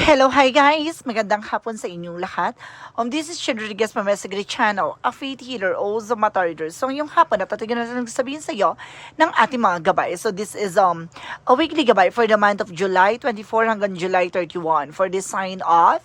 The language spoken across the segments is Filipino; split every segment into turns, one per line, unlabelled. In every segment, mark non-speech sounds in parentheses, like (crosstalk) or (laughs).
Hello, hi guys! Magandang hapon sa inyong lahat. Um, this is Shed Rodriguez from Mesagri Channel, a faith healer, also matarder. So, yung hapon na tatagan na sabihin sa iyo ng ating mga gabay. So, this is um a weekly gabay for the month of July 24 hanggang July 31 for the sign of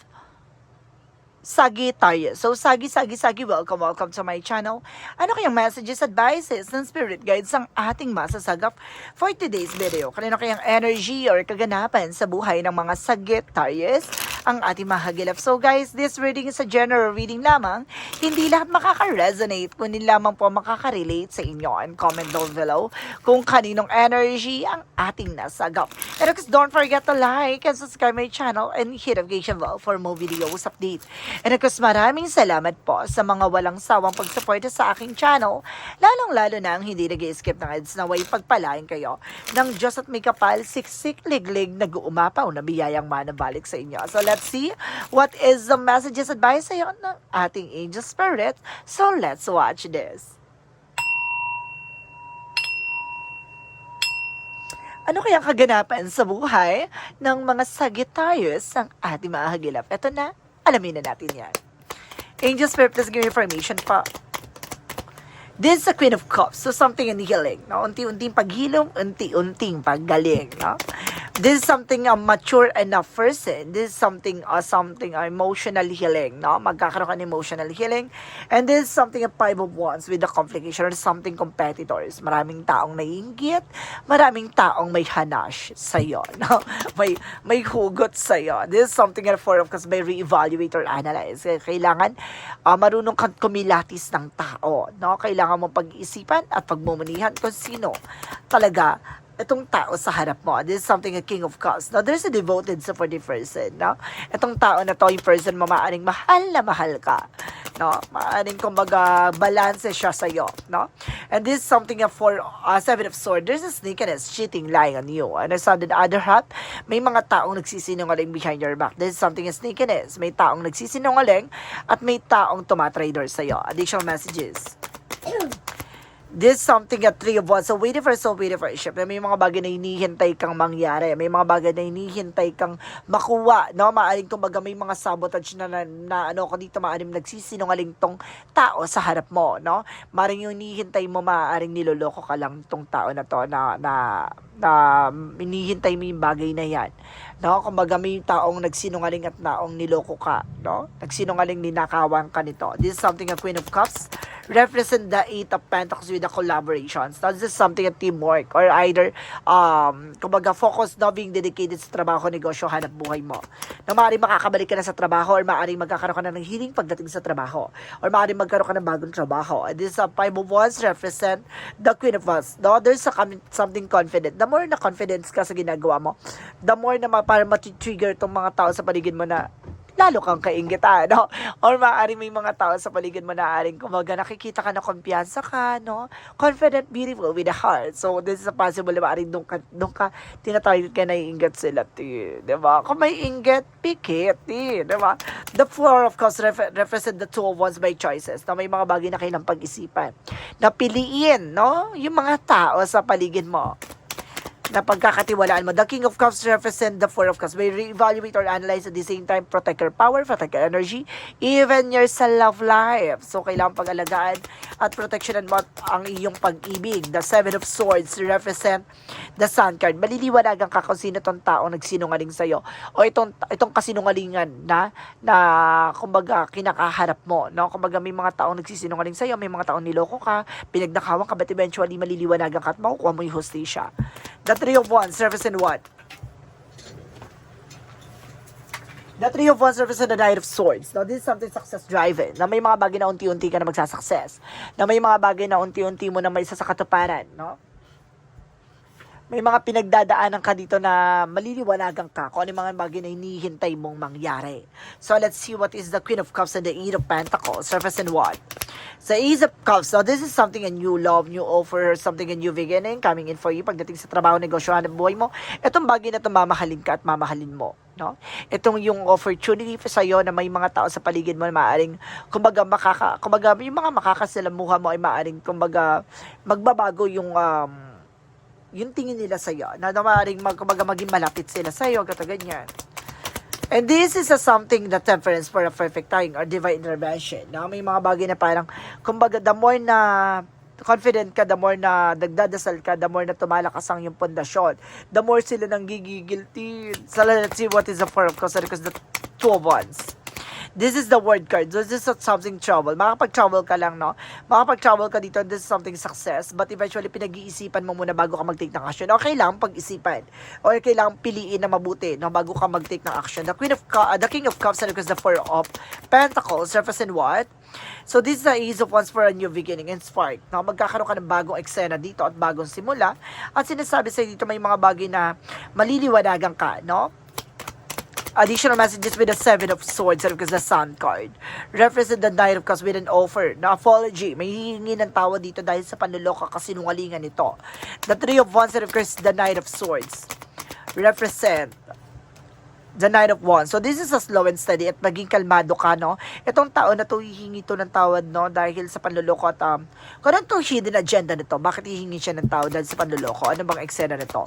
Sagittarius. So, Sagi, Sagi, Sagi, welcome, welcome to my channel. Ano kayang messages, advices, and spirit guides ang ating masasagap for today's video? Kanino kayang energy or kaganapan sa buhay ng mga Sagittarius ang ating mahagilap? So, guys, this reading is a general reading lamang. Hindi lahat makaka-resonate, kundi lamang po makaka-relate sa inyo. And comment down below kung kaninong energy ang ating nasagap. And of course, don't forget to like and subscribe my channel and hit notification bell for more videos update. And of course, maraming salamat po sa mga walang sawang pagsuporta sa aking channel, lalong-lalo na ang hindi nag skip ng ads na way pagpalain kayo ng Diyos at may kapal, siksik, liglig, nag-uumapaw na biyayang manabalik sa inyo. So let's see what is the messages advice sa'yo ng ating angel spirit. So let's watch this. Ano kaya kaganapan sa buhay ng mga Sagittarius ang ating mga hagilap? Ito na, alamin na natin yan. Angel Spirit, please give me information pa. This is the Queen of Cups. So, something in healing. No? Unti-unting paghilom, unti-unting paggaling. No? This is something a mature enough person. This is something uh, something uh, emotional healing. No? Magkakaroon ka ng emotional healing. And this is something a five of wands with the complication or something competitors. Maraming taong naiinggit. Maraming taong may hanash sa'yo. (laughs) No? May, may hugot sa'yo. This is something a four of cups may re-evaluate or analyze. Kailangan uh, marunong kang kumilatis ng tao. No? Kailangan mo pag-isipan at pagmumunihan kung sino talaga itong tao sa harap mo. This is something a king of cups. Now, there's a devoted for the person, no? Itong tao na to, yung person mo, maaaring mahal na mahal ka, no? Maaaring, kumbaga, balance siya sa'yo, no? And this is something a for uh, seven of swords. There's a sneakiness, cheating, lying on you. And on the other half, may mga taong nagsisinungaling behind your back. This is something a sneakiness. May taong nagsisinungaling at may taong tumatrader sa'yo. Additional messages. (clears throat) This is something at three of wands. So, waiting for so waiting for ship. May mga bagay na hinihintay kang mangyari. May mga bagay na hinihintay kang makuha. No? Maaring kumbaga may mga sabotage na, na, na ano ko dito, maaring nagsisinungaling tong tao sa harap mo. No? Maaring yung hinihintay mo, maaring niloloko ka lang tong tao na to na, na, na hinihintay mo yung bagay na yan. No? Kumbaga may taong nagsinungaling at naong niloko ka. No? Nagsinungaling ninakawan ka nito. This is something a Queen of Cups represent the Eight of Pentacles with the collaborations. Now, this is something a teamwork or either, um, kumbaga, focus na being dedicated sa trabaho, negosyo, hanap buhay mo. Na maaaring makakabalik ka na sa trabaho or maaaring magkakaroon ka na ng healing pagdating sa trabaho or maaaring magkaroon ka ng bagong trabaho. And this is a Five of Wands represent the Queen of Wands. No? There's a, something confident. The more na confidence ka sa ginagawa mo, the more na para mati-trigger tong mga tao sa paligid mo na lalo kang kaingitan, no? Or maaaring may mga tao sa paligid mo na aaring kumaga nakikita ka na kumpiyansa ka, no? Confident, beautiful, with a heart. So, this is a possible na maaaring doon ka, doon ka tinatarget ka na iingat sila, ti. Diba? Kung may ingat, pikit, ti. Diba? The four of course ref- represent the two of wands by choices na may mga bagay na kailang pag-isipan. Na piliin, no? Yung mga tao sa paligid mo na pagkakatiwalaan mo. The King of Cups represent the Four of Cups. May re-evaluate or analyze at the same time, protect your power, protect your energy, even your self life. So, kailangan pag-alagaan at protection mo ang iyong pag-ibig. The Seven of Swords represent the Sun card. Maliliwanagan ka kung sino tong tao nagsinungaling sa'yo. O itong, itong kasinungalingan na, na kumbaga, kinakaharap mo. No? Kumbaga, may mga taong nagsisinungaling sa'yo, may mga taong niloko ka, pinagnakawan ka, but eventually maliliwanagan ka at makukuha mo yung hostisya. The Three of Wands represent what? The Three of Wands represent the Knight of Swords. Now, this is something success driven. Na may mga bagay na unti-unti ka na magsasucess. Na may mga bagay na unti-unti mo na may sa. No? May mga pinagdadaanan ka dito na maliliwanagan ka kung ano yung mga bagay na hinihintay mong mangyari. So, let's see what is the Queen of Cups and the Eight of Pentacles. Represent what? Sa Ace of Cups, now this is something a new love, new offer, something a new beginning coming in for you pagdating sa trabaho, negosyo, hanap buhay mo. Itong bagay na ito mamahalin ka at mamahalin mo. No? Itong yung opportunity sa iyo na may mga tao sa paligid mo na maaaring kumbaga makaka kumbaga yung mga makakasalamuha mo ay maaaring kumbaga magbabago yung um, yung tingin nila sa iyo na, na maaaring mag, maging malapit sila sa iyo ganyan And this is a something that temperance for a perfect time or divine intervention. No? May mga bagay na parang, kumbaga, the more na confident ka, the more na nagdadasal ka, the more na tumalakas ang yung pundasyon, the more sila nang gigigilty. So let's see what is the four of cups because the two of wands. This is the word card. So this is something trouble. Makapag-trouble ka lang, no? Makapag-trouble ka dito, this is something success. But eventually, pinag-iisipan mo muna bago ka mag-take ng action. Okay lang, pag-isipan. Or kailangan piliin na mabuti, no? Bago ka mag-take ng action. The Queen of Cu- uh, the King of Cups and because the Four of Pentacles represent what? So this is the Ace of Wands for a new beginning and spark. No? Magkakaroon ka ng bagong eksena dito at bagong simula. At sinasabi sa dito may mga bagay na maliliwanagan ka, no? Additional messages with the Seven of Swords and because the Sun card. Represent the Knight of Cups with an offer na apology. May hihingi ng tawa dito dahil sa panluloko kasinungalingan nito. The Three of Wands and of course the Knight of Swords. Represent the Knight of Wands. So this is a slow and steady at maging kalmado ka, no? Itong tao na to hihingi to ng tawad, no? Dahil sa panluloko at um, kung ano to hidden agenda nito? Bakit hihingi siya ng tawad dahil sa panluloko? Ano bang eksena nito?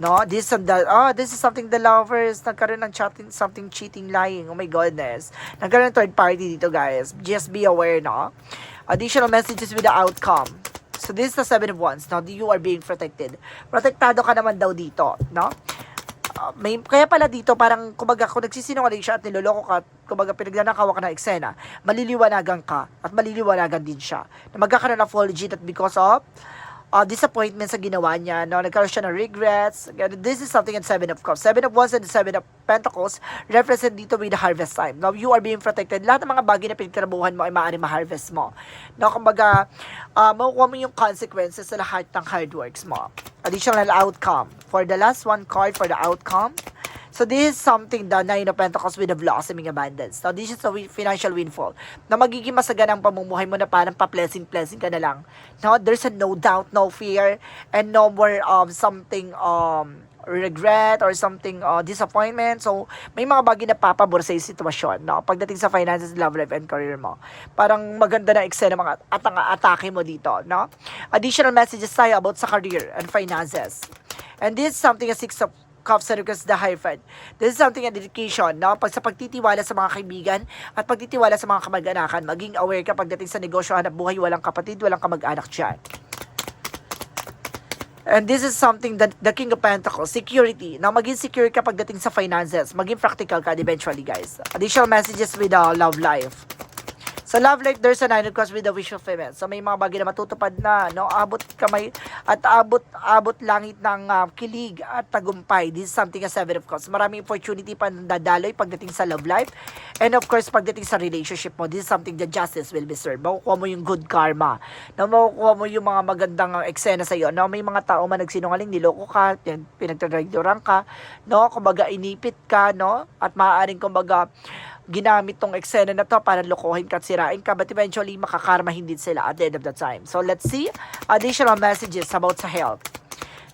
No, this is the oh, this is something the lovers nagkaroon ng chatting something cheating lying. Oh my goodness. Nagkaroon ng third party dito, guys. Just be aware, no. Additional messages with the outcome. So this is the seven of wands. Now you are being protected. Protektado ka naman daw dito, no? Uh, may kaya pala dito parang kumbaga kung nagsisinungaling siya at niloloko ka, kumbaga pinagnanakawa ka ng eksena, maliliwanagan ka at maliliwanagan din siya. Na magkakaroon ng apology that because of uh, disappointment sa ginawa niya, no? Nagkaroon siya ng regrets. This is something in Seven of Cups. Seven of Wands and Seven of Pentacles represent dito with the harvest time. Now, you are being protected. Lahat ng mga bagay na pinagtrabuhan mo ay maaaring ma-harvest mo. No, kumbaga, uh, makukuha mo yung consequences sa lahat ng hard works mo. Additional outcome. For the last one card for the outcome, So this is something the Nine of Pentacles with a blossoming abundance. Now this is a financial windfall na magiging masaganang pamumuhay mo na parang pa-blessing-blessing ka na lang. No, there's a no doubt, no fear, and no more um, something um, regret or something uh, disappointment. So, may mga bagay na papabor sa sitwasyon, no? Pagdating sa finances, love life, and career mo. Parang maganda na eksena mga at ang atake mo dito, no? Additional messages tayo about sa career and finances. And this is something a six of cups and because the hyphen. This is something a dedication, no? Pag sa pagtitiwala sa mga kaibigan at pagtitiwala sa mga kamag-anakan, maging aware ka pagdating sa negosyo, hanap buhay, walang kapatid, walang kamag-anak dyan. And this is something that the King of Pentacles, security. Now, maging secure ka pagdating sa finances. Maging practical ka eventually, guys. Additional messages with the love life. Sa love life, there's a nine of cups with the wish of female. So, may mga bagay na matutupad na, no? Abot kamay at abot, abot langit ng ah, kilig at tagumpay. This is something a seven of cups. Maraming opportunity pa dadaloy pagdating sa love life. And of course, pagdating sa relationship mo, this is something that justice will be served. Makukuha mo yung good karma. Na makukuha mo yung mga magandang ah, eksena sa iyo. No? May mga tao man nagsinungaling, niloko ka, pin- pinagtadragdoran ka, no? Kumbaga, inipit ka, no? At maaaring, kumbaga, ginamit tong eksena na to para lokohin ka at sirain ka but eventually makakarmahin din sila at the end of the time. So let's see additional messages about sa health.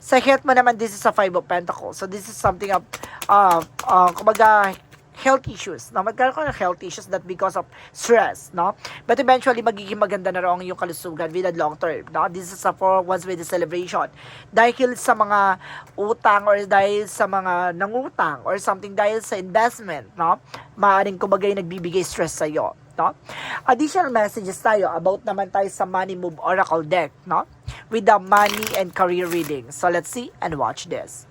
Sa health mo naman, this is a five of pentacles. So this is something of, uh, uh, kumbaga, health issues. No? Magkaroon ka ng health issues that because of stress. No? But eventually, magiging maganda na ang iyong kalusugan with the long term. No? This is a for once with the celebration. Dahil sa mga utang or dahil sa mga nangutang or something dahil sa investment, no? Maaaring kumbaga yung nagbibigay stress sa iyo. No? Additional messages tayo about naman tayo sa Money Move Oracle deck, no? With the money and career reading. So let's see and watch this.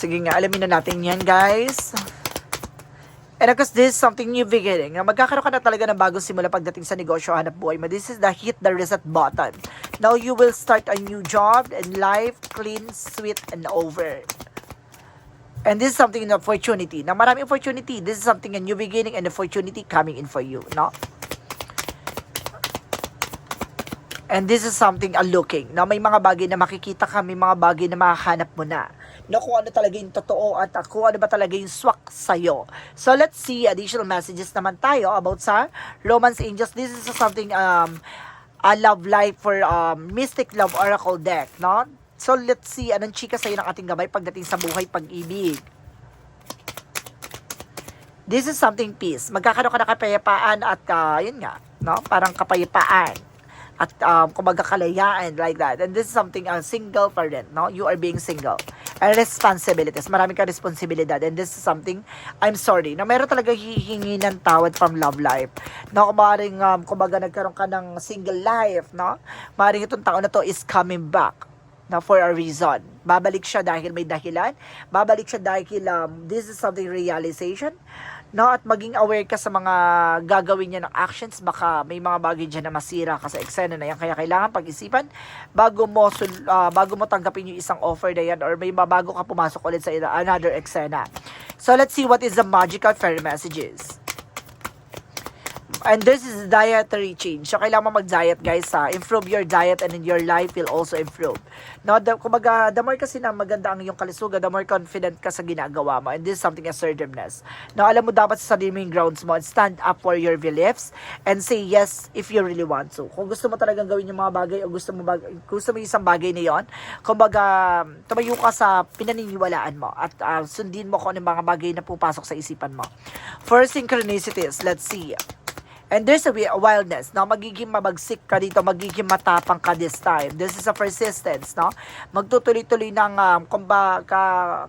Sige nga, alamin na natin yan, guys. And of course, this is something new beginning. Na magkakaroon ka na talaga ng bagong simula pagdating sa negosyo, hanap buhay mo. This is the hit the reset button. Now you will start a new job and life clean, sweet, and over. And this is something an opportunity. Na maraming opportunity. This is something a new beginning and opportunity coming in for you, no? And this is something a looking. Na may mga bagay na makikita ka, may mga bagay na makahanap mo na. Na kung ano talaga yung totoo at kung ano ba talaga yung swak sa'yo. So let's see additional messages naman tayo about sa Romance Angels. This is something um a love life for um, Mystic Love Oracle deck, no? So let's see anong chika sa'yo ng ating gabay pagdating sa buhay pag-ibig. This is something peace. Magkakaroon ka ng kapayapaan at uh, yun nga, no? Parang kapayapaan at um, kumbaga kalayaan like that. And this is something uh, single pa rin, no? You are being single. And responsibilities. Marami kang responsibilidad. And this is something, I'm sorry, na meron talaga hihingi ng tawad from love life. No, kung maaaring, um, kumbaga nagkaroon ka ng single life, no? Maaaring itong tao na to is coming back na for a reason. Babalik siya dahil may dahilan. Babalik siya dahil um, this is something realization. No, at maging aware ka sa mga gagawin niya ng actions, baka may mga bagay dyan na masira ka sa eksena na yan. Kaya kailangan pag-isipan bago mo, ah, bago mo tanggapin yung isang offer na yan or may bago ka pumasok ulit sa another eksena. So let's see what is the magical fairy messages. And this is dietary change. So, kailangan mag-diet, guys, ha? Improve your diet and then your life will also improve. No, the, kumbaga, the more kasi na maganda ang iyong kalisuga, the more confident ka sa ginagawa mo. And this is something assertiveness. No, alam mo dapat sa sarili mo yung grounds mo and stand up for your beliefs and say yes if you really want to. Kung gusto mo talagang gawin yung mga bagay o gusto mo, bag, gusto mo yung isang bagay na yon, kumbaga, tumayo ka sa pinaniniwalaan mo at ah, sundin mo kung ano mga bagay na pupasok sa isipan mo. For synchronicities, let's see. And there's a wi- a wildness, no? Magiging mabagsik ka dito, magiging matapang ka this time. This is a persistence, no? Magtutuloy-tuloy ng, um, kumbaga,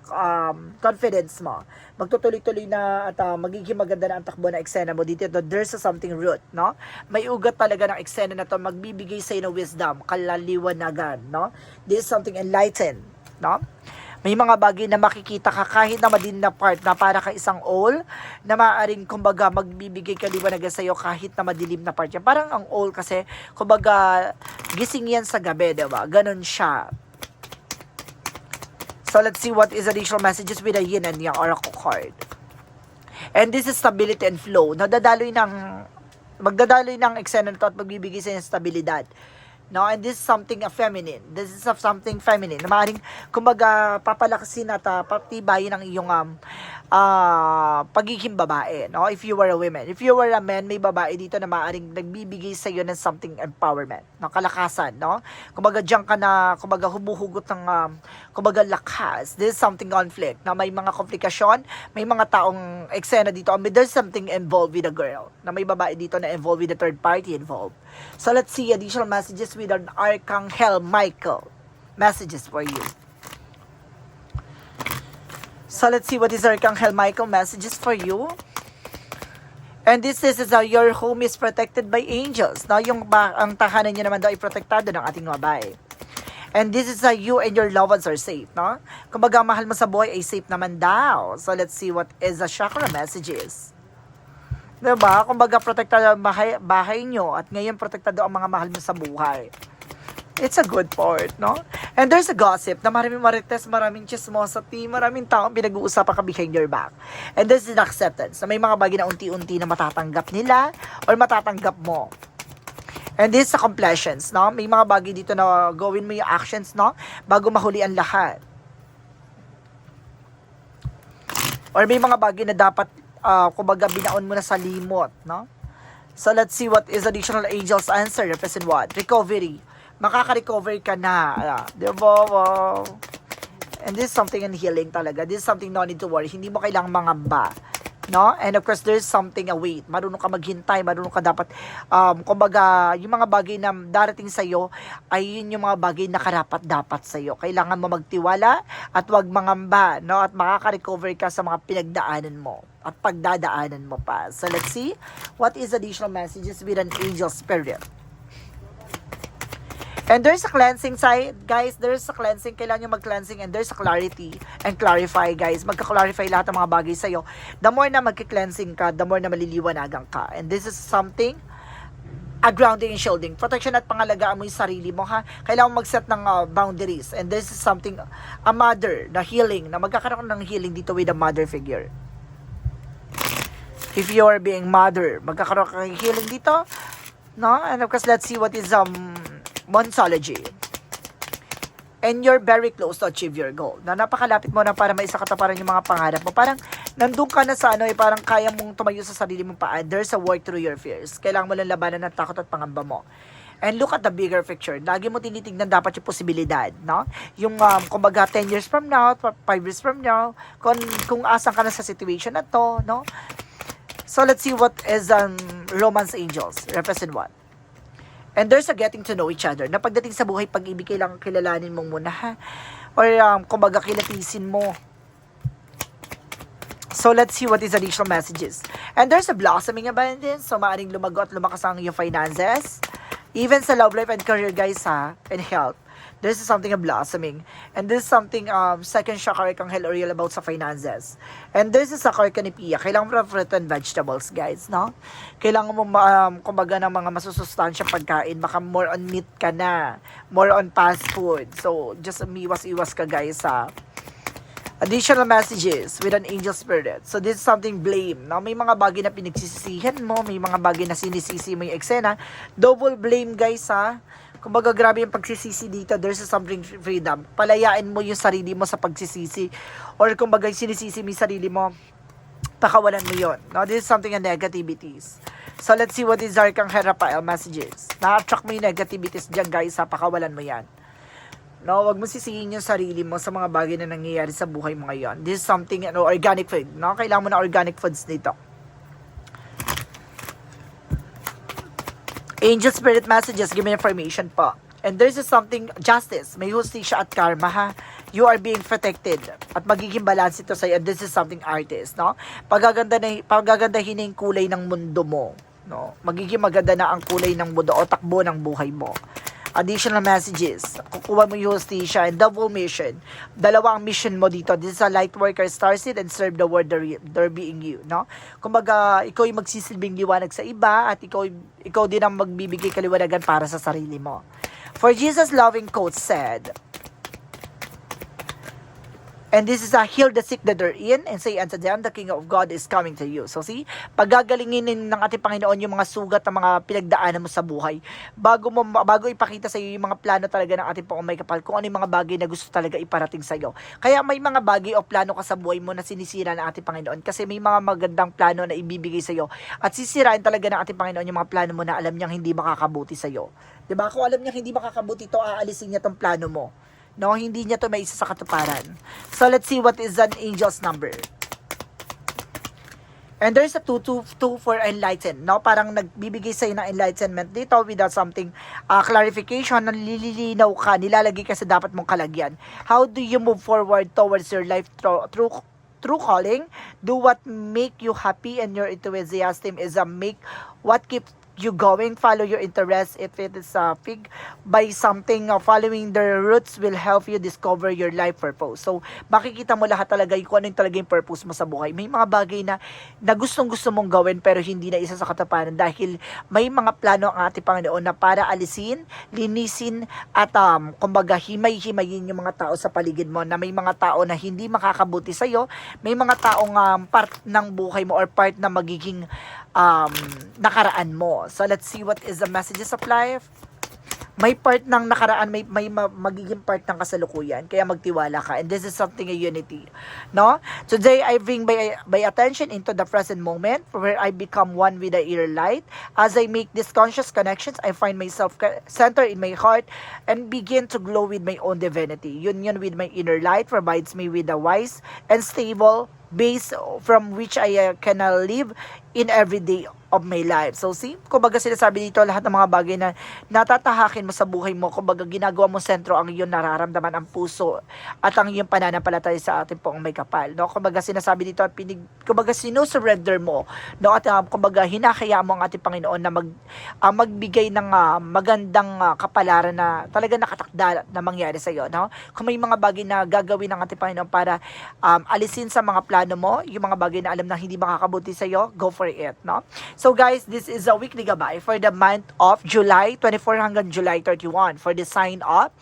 um, confidence mo. Magtutuloy-tuloy na at uh, magiging maganda na ang takbo na eksena mo dito. There's a something root, no? May ugat talaga ng eksena na to, magbibigay sa ng wisdom, kalaliwanagan, no? This is something enlightened, no? May mga bagay na makikita ka kahit na madin na part na para ka isang all na maaaring kumbaga magbibigay ka liwanagan sa'yo kahit na madilim na part yan. Parang ang all kasi kumbaga gising yan sa gabi, diba? Ganon siya. So let's see what is additional messages with the yin and yang oracle card. And this is stability and flow. Nadadaloy ng magdadaloy ng eksena at magbibigay sa stabilidad. No, and this is something uh, feminine. This is of something feminine. Na maaaring, kumbaga, papalakasin at uh, patibayin ang iyong um, ah, pagiging babae. No? If you were a woman. If you were a man, may babae dito na maaaring nagbibigay sa iyo ng something empowerment. No? Kalakasan. No? Kumbaga, diyan ka na, kumbaga, humuhugot ng, um, kumbaga, lakas. This is something conflict. Na may mga komplikasyon, may mga taong eksena dito. I mean, there's something involved with a girl. Na may babae dito na involved with a third party involved. So let's see additional messages with an Archangel Michael. Messages for you. So let's see what is Archangel Michael messages for you. And this, this is how your home is protected by angels. Now, yung ba, ang tahanan niyo naman daw ay protektado ng ating mga bahay. And this is how you and your loved ones are safe, no? Kumbaga, mahal mo sa buhay ay safe naman daw. So, let's see what is the chakra messages. Diba? Kumbaga, protektado ang bahay, bahay nyo at ngayon protektado ang mga mahal mo sa buhay. It's a good part, no? And there's a gossip na maraming marites, maraming chismosity, maraming taong pinag-uusapan ka behind your back. And this is an acceptance na may mga bagay na unti-unti na matatanggap nila or matatanggap mo. And this is a completions, no? May mga bagay dito na gawin mo yung actions, no? Bago mahuli ang lahat. Or may mga bagay na dapat, uh, kumbaga, binaon mo na sa limot, no? So, let's see what is additional angel's answer. Represent what? Recovery. Makaka-recover ka na. Di ba? And this is something in healing talaga. This is something no need to worry. Hindi mo kailangang mangamba. No? And of course, there's something await. Marunong ka maghintay. Marunong ka dapat, um, kumbaga, yung mga bagay na darating sa'yo, ay yun yung mga bagay na karapat-dapat sa'yo. Kailangan mo magtiwala at wag mangamba. No? At makaka-recover ka sa mga pinagdaanan mo at pagdadaanan mo pa. So let's see what is additional messages with an angel spirit. And there's a cleansing side, guys. There's a cleansing. Kailangan nyo mag-cleansing and there's a clarity and clarify, guys. Magka-clarify lahat ng mga bagay sa'yo. The more na magka-cleansing ka, the more na maliliwanagan ka. And this is something a grounding and shielding. Protection at pangalagaan mo yung sarili mo, ha? Kailangan mo mag-set ng uh, boundaries. And this is something, a mother, the healing, na magkakaroon ng healing dito with a mother figure. If you are being mother, magkakaroon ka ng healing dito, no? And of course, let's see what is um Monsology. And you're very close to achieve your goal. Na napakalapit mo na para maisa kataparan yung mga pangarap mo. Parang nandun ka na sa ano eh, parang kaya mong tumayo sa sarili mong paa. There's a work through your fears. Kailangan mo lang labanan ng takot at pangamba mo. And look at the bigger picture. Lagi mo tinitignan dapat yung posibilidad, no? Yung, um, kumbaga, 10 years from now, 5 years from now, kung, kung asan ka na sa situation na to, no? So, let's see what is um, Romance Angels. Represent what? And there's a getting to know each other. Na pagdating sa buhay, pag-ibig, kailangan kilalanin mo muna, ha? Or, um, kumbaga, kilatisin mo. So, let's see what is additional messages. And there's a blossoming abundance. So, maaaring lumago at lumakas ang iyong finances. Even sa love life and career, guys, ha? And health. This is something blossoming. And this is something, um, second chakra kang hell real about sa finances. And this is a karkanipia. Kailangan mo fruit and vegetables, guys, no? Kailangan mo, um, kumbaga, ng mga masusustansya pagkain. Baka more on meat ka na. More on fast food. So, just umiwas-iwas ka, guys, ha? additional messages with an angel spirit. So this is something blame. No? May mga bagay na pinagsisisihan mo, may mga bagay na sinisisi mo yung eksena. Double blame guys ha. Kumbaga grabe yung pagsisisi dito, there's something freedom. Palayain mo yung sarili mo sa pagsisisi. Or kumbaga sinisisi mo yung sarili mo, pakawalan mo yon. No? This is something on negativities. So let's see what is Arcang Herapael messages. Na-attract mo yung negativities dyan guys ha, pakawalan mo yan. No, wag mo sisihin yung sarili mo sa mga bagay na nangyayari sa buhay mo ngayon. This is something, ano, organic food. No? Kailangan mo na organic foods dito. Angel Spirit Messages, give me information po. And there's is something, justice. May hustisya at karma ha. You are being protected. At magiging balance ito sa'yo. And this is something artist, no? Pagaganda na, pagagandahin na yung kulay ng mundo mo. No? Magiging maganda na ang kulay ng mundo o takbo ng buhay mo additional messages. Kukuha mo yung hostisya and double mission. Dalawa ang mission mo dito. This is a light worker, starseed, and serve the world there, there being you. No? Kumbaga, ikaw yung magsisilbing liwanag sa iba at ikaw, ikaw din ang magbibigay kaliwanagan para sa sarili mo. For Jesus' loving quote said, And this is a heal the sick that are in and say unto them, the King of God is coming to you. So see, pagagalingin ng ating Panginoon yung mga sugat ng mga pinagdaanan mo sa buhay. Bago mo bago ipakita sa iyo yung mga plano talaga ng ating Panginoon may kapal, kung ano yung mga bagay na gusto talaga iparating sa iyo. Kaya may mga bagay o plano ka sa buhay mo na sinisira ng ating Panginoon kasi may mga magandang plano na ibibigay sa iyo. At sisirain talaga ng ating Panginoon yung mga plano mo na alam niyang hindi makakabuti sa iyo. 'Di ba? Kung alam niyang hindi makakabuti to, aalisin niya tong plano mo. No, hindi niya to maisa sa katuparan. So, let's see what is an angel's number. And there's a 222 for enlighten, no? Parang nagbibigay sa'yo ng enlightenment dito without something uh, clarification, nalilinaw ka, nilalagay ka sa dapat mong kalagyan. How do you move forward towards your life through true calling? Do what make you happy and your enthusiasm is a make what keeps you going, follow your interest. If it is a fig by something, uh, following the roots will help you discover your life purpose. So, makikita mo lahat talaga yung kung ano yung talaga yung purpose mo sa buhay. May mga bagay na, na gustong gusto mong gawin pero hindi na isa sa katapanan dahil may mga plano ang ating Panginoon na para alisin, linisin, at um, kumbaga himay-himayin yung mga tao sa paligid mo na may mga tao na hindi makakabuti sa'yo, may mga taong um, part ng buhay mo or part na magiging um, nakaraan mo. So, let's see what is the messages of life. May part ng nakaraan, may, may ma- magiging part ng kasalukuyan. Kaya magtiwala ka. And this is something a unity. No? Today, I bring my, my attention into the present moment where I become one with the inner light. As I make these conscious connections, I find myself centered in my heart and begin to glow with my own divinity. Union with my inner light provides me with a wise and stable base from which I uh, can uh, live in every day of my life. So see, kumbaga sinasabi dito lahat ng mga bagay na natatahakin mo sa buhay mo, kumbaga ginagawa mo sentro ang iyong nararamdaman, ang puso at ang iyong pananampalataya sa ating pong may kapal. No? Kumbaga sinasabi dito, pinig, kumbaga sinusurrender mo, no? at um, kumbaga hinakaya mo ang ating Panginoon na mag, uh, magbigay ng uh, magandang uh, kapalaran na talaga nakatakda na mangyari sa iyo. No? Kung may mga bagay na gagawin ng ating Panginoon para um, alisin sa mga plano mo, yung mga bagay na alam na hindi makakabuti sa iyo, go for it. No? So guys, this is a weekly gabay for the month of July 24 hanggang July 31 for the sign up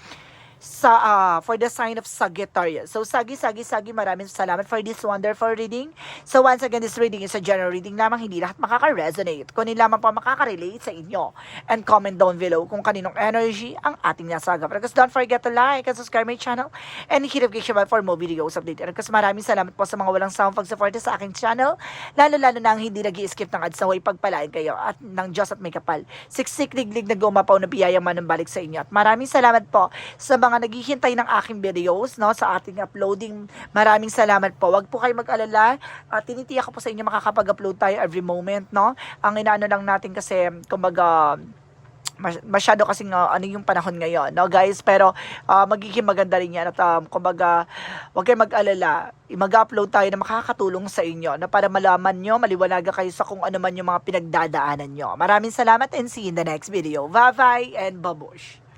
sa uh, for the sign of Sagittarius. So Sagi, Sagi, Sagi, maraming salamat for this wonderful reading. So once again, this reading is a general reading lamang, hindi lahat makaka-resonate. Kunin lamang pa makaka-relate sa inyo. And comment down below kung kaninong energy ang ating nasaga. Because don't forget to like and subscribe my channel and hit notification bell for more videos update. And kasi maraming salamat po sa mga walang sound pag-support sa aking channel. Lalo-lalo na ang hindi nag skip ng ads na pagpalain kayo at ng Diyos at may kapal. Siksik liglig na gumapaw na biyayang manumbalik sa inyo. At maraming salamat po sa mga naghihintay ng aking videos no, sa ating uploading. Maraming salamat po. Huwag po kayo mag-alala. At tinitiyak ko po sa inyo makakapag-upload tayo every moment. No? Ang inaano lang natin kasi, kumbaga, mas- masyado kasing uh, ano yung panahon ngayon, no guys? Pero uh, magiging maganda rin yan at um, kumbaga, huwag kayong mag-alala. Mag-upload tayo na makakatulong sa inyo na para malaman nyo, maliwanagan kayo sa kung ano man yung mga pinagdadaanan nyo. Maraming salamat and see you in the next video. Bye-bye and babush!